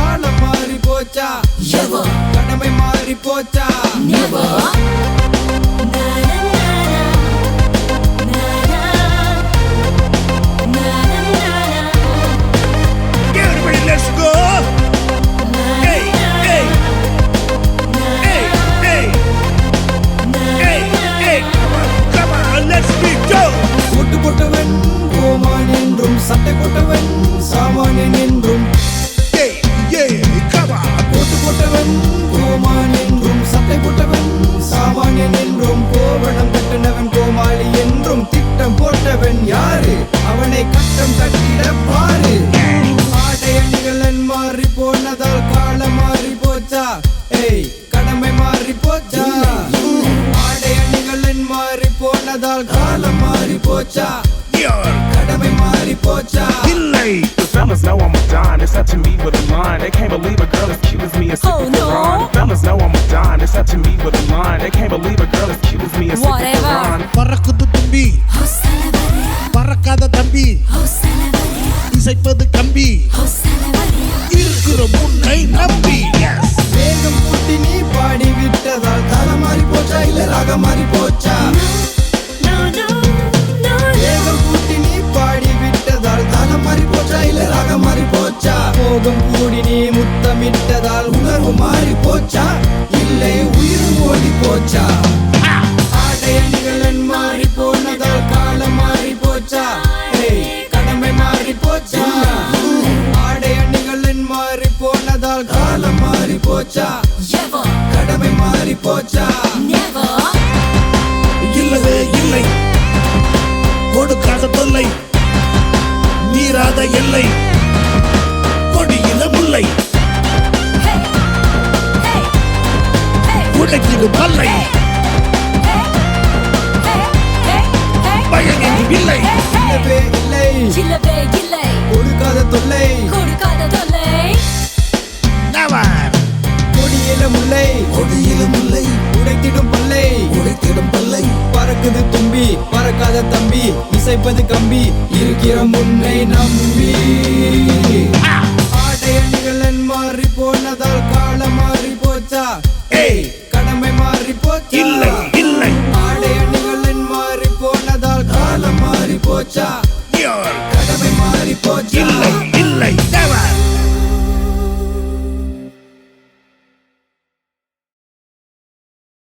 காலம் மாறி போச்சா. கடமை மாறி போச்சா? போட்டவன் யாரு அவனை கட்டம் கட்டிட பாரு ஆடை அணிகளன் மாறி போனதால் காலம் மாறி போச்சா ஏய் கடமை மாறி போச்சா ஆடை அணிகளன் மாறி போனதால் காலம் மாறி போச்சா கடமை மாறி போச்சா! The fellas know I'm a don, it's up to me with a line. They can't believe a girl as cute as me is Oh, sipping no. Quran. Fellas know I'm a don, it's up to me with a line. They can't believe a girl as cute as me is Whatever. Quran. பறக்குது தும்பி Oh. Salavaria. இசைப்பது கம்பி. இருக்கிற முன்னை நம்பி! வேகம் கூட்டி நீ பாடி விட்டதால் தலை மாறி போச்சா இல்ல ராகம் மாறி போச்சா No, no, no, வேகம் கூட்டி நீ பாடி விட்டதால் தலை மாறி போச்சா இல்ல ராகம் மாறி போச்சா போகம் கூடி போச்சா? கடமை மாறி போச்சா? இல்லவே இல்லை. கொடுக்காத தொல்லை. நீராத எல்லை. கொடியில முல்லை உடைக்கிது பல்லை. பயனில் இல்லை. இல்லவே இல்லை. கொடுக்காத தொல்லை. முல்லை. கொடியிலும் முல்லை உடைத்திடும் பல்லை. உடைத்திடும் பல்லை. பறக்குது தும்பி பறக்காத தம்பி இசைப்பது கம்பி இருக்கிற முன்னை நம்பி. ஆடைய நிகழன் மாறி போனதால் காலம் மாறி போச்சா? ஏய் கடமை மாறி போச்சா? இல்லை இல்லை. ஆடைய நிகழன் மாறி போனதால் காலம் மாறி போச்சா?